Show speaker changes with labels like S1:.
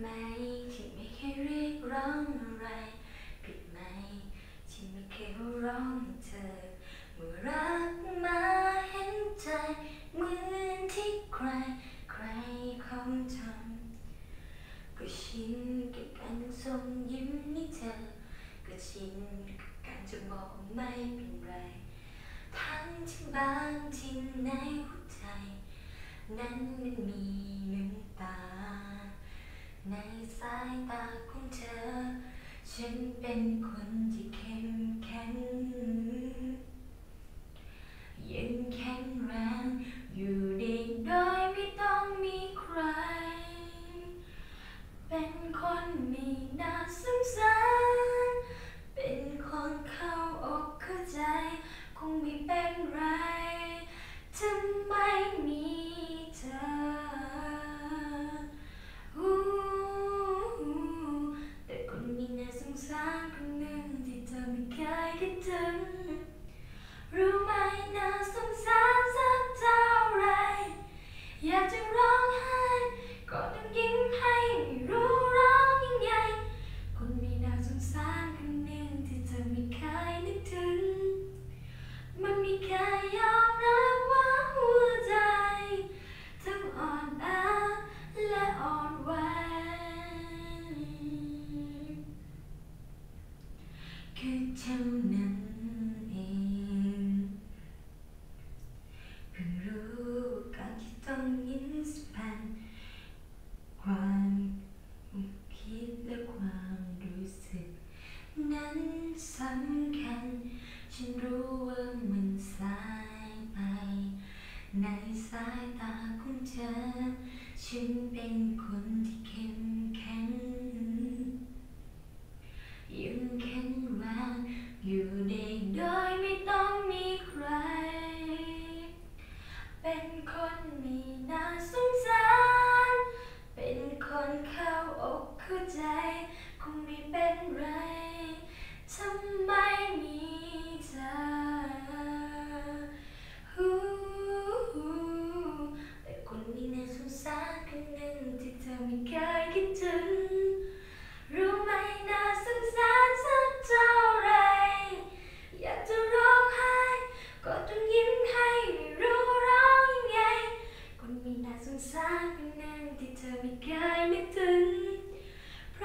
S1: ไหมที่ไม่เคยเรียกร้องอะไร ผิดไหมที่ไม่เคยร้องเธอ เมื่อรักมาเห็นใจเหมือนที่ใคร ใครเขาทำก็ชินกับการส่งยิ้มให้เธอ ก็ชินกับการจะบอกไม่เป็นไร ทั้งที่บางที่ในหัวใจ นั้นมันมีน้ำตา ในสายตาของเธอ ฉันเป็นคนที่เข้มแข็งยังแข็งแรงอยู่ได้โดยไม่ต้องมีใคร เป็นคนมีน่าสงสา เท่านั้นเองเพิ่งรู้การที่ต้องยินสัมพันความคิดและความรู้สึก นั้นสำคัญ ฉันรู้ว่ามันสายไป ในสายตาของเธอ ฉันเป็นคนที่เข้ม ไร ทำไมมีเธอฮู้แต่คนมีน่าสงสารคนหนึ่งที่เธอไม่เคยคิดถึง รู้ไหมน่าสงสารสักเท่าไร อยากจะร้องไห้ ก็ต้องยิ้มให้ไม่รู้ร้องยังไง คนมีน่าสงสารคนหนึ่งที่เธอไม่เคยนึกถึงเพร